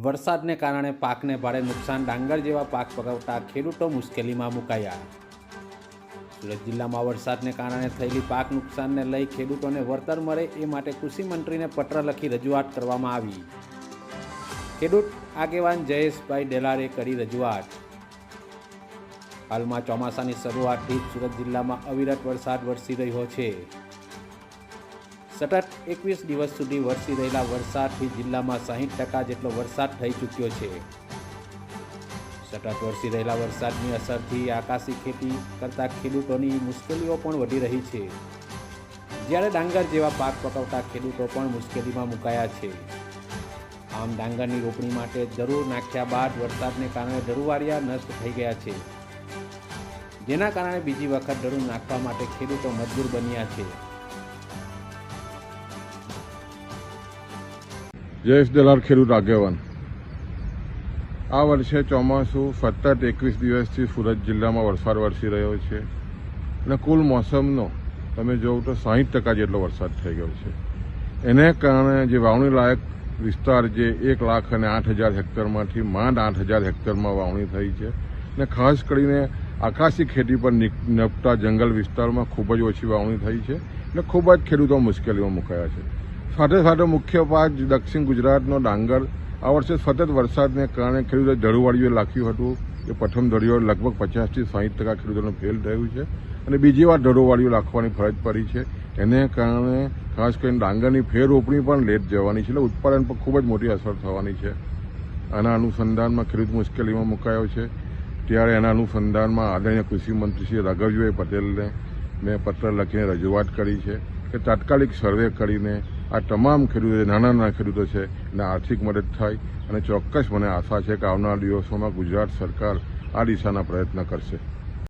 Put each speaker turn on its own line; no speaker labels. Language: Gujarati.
વરસાદને કારણે પાકને ભારે નુકસાન. ડાંગર જેવા પાક પકવતા ખેડૂતો મુશ્કેલીમાં મુકાયા. સુરત જિલ્લામાં વરસાદને કારણે થયેલી પાક નુકસાનને લઈ ખેડૂતોને વળતર મળે એ માટે કૃષિ મંત્રીને પત્ર લખી રજૂઆત કરવામાં આવી. ખેડૂત આગેવાન જયેશભાઈ ડેલારે કરી રજૂઆત. હાલમાં ચોમાસાની શરૂઆતથી સુરત જિલ્લામાં અવિરત વરસાદ વરસી રહ્યો છે. સતત એકવીસ દિવસ સુધી વરસી રહેલા વરસાદથી જિલ્લામાં સાહીઠ ટકા જેટલો વરસાદ થઈ ચૂક્યો છે. સતત વરસી રહેલા વરસાદની અસરથી આકાશી ખેતી કરતા ખેડૂતોની મુશ્કેલીઓ પણ વધી રહી છે. જ્યારે ડાંગર જેવા પાક પકવતા ખેડૂતો પણ મુશ્કેલીમાં મુકાયા છે. આમ ડાંગરની રોપણી માટે જરૂર નાખ્યા બાદ વરસાદને કારણે ધરુવારિયા નષ્ટ થઈ ગયા છે. જેના કારણે બીજી વખત ધરું નાખવા માટે ખેડૂતો મજબૂર બન્યા છે.
જયેશ દલાર ખેડૂત આગેવાન. આ વર્ષે ચોમાસું સતત એકવીસ દિવસથી સુરત જિલ્લામાં વરસાદ વરસી રહ્યો છે અને કુલ મોસમનો તમે જોવો તો સાહીઠ ટકા જેટલો વરસાદ થઈ ગયો છે. એને કારણે જે વાવણી લાયક વિસ્તાર જે એક લાખ અને આઠ હજાર હેક્ટરમાંથી માંડ આઠ હજાર હેક્ટરમાં વાવણી થઈ છે અને ખાસ કરીને આકાશી ખેતી પર નપતા જંગલ વિસ્તારમાં ખૂબ જ ઓછી વાવણી થઈ છે અને ખૂબ જ ખેડૂતો મુશ્કેલીમાં મુકાયા છે. સાથે સાથે મુખ્ય પાક દક્ષિણ ગુજરાતનો ડાંગર. આ વર્ષે સતત વરસાદને કારણે ખેડૂતો ધરુવાળીઓ લાખ્યું હતું. એ પ્રથમ ધડીઓ લગભગ પચાસથી સાહીઠ ટકા ખેડૂતોનું ફેલ થયું છે અને બીજી વાર ધરુવાળીઓ લાખવાની ફરજ પડી છે. એને કારણે ખાસ કરીને ડાંગરની ફેર રોપણી પણ લેટ જવાની છે એટલે ઉત્પાદન પર ખૂબ જ મોટી અસર થવાની છે. આના અનુસંધાનમાં ખેડૂત મુશ્કેલીમાં મુકાયો છે. ત્યારે એના અનુસંધાનમાં આદરણીય કૃષિમંત્રી શ્રી રાઘવજીભાઈ પટેલને મેં પત્ર લખીને રજૂઆત કરી છે કે તાત્કાલિક સર્વે કરીને આ તમામ ખેડૂતો નાના નાના ખેડૂતો છે, એને આર્થિક મદદ થાય અને ચોક્કસ મને આશા છે કે આવનારા દિવસોમાં ગુજરાત સરકાર આ દિશાના પ્રયત્ન કરશે.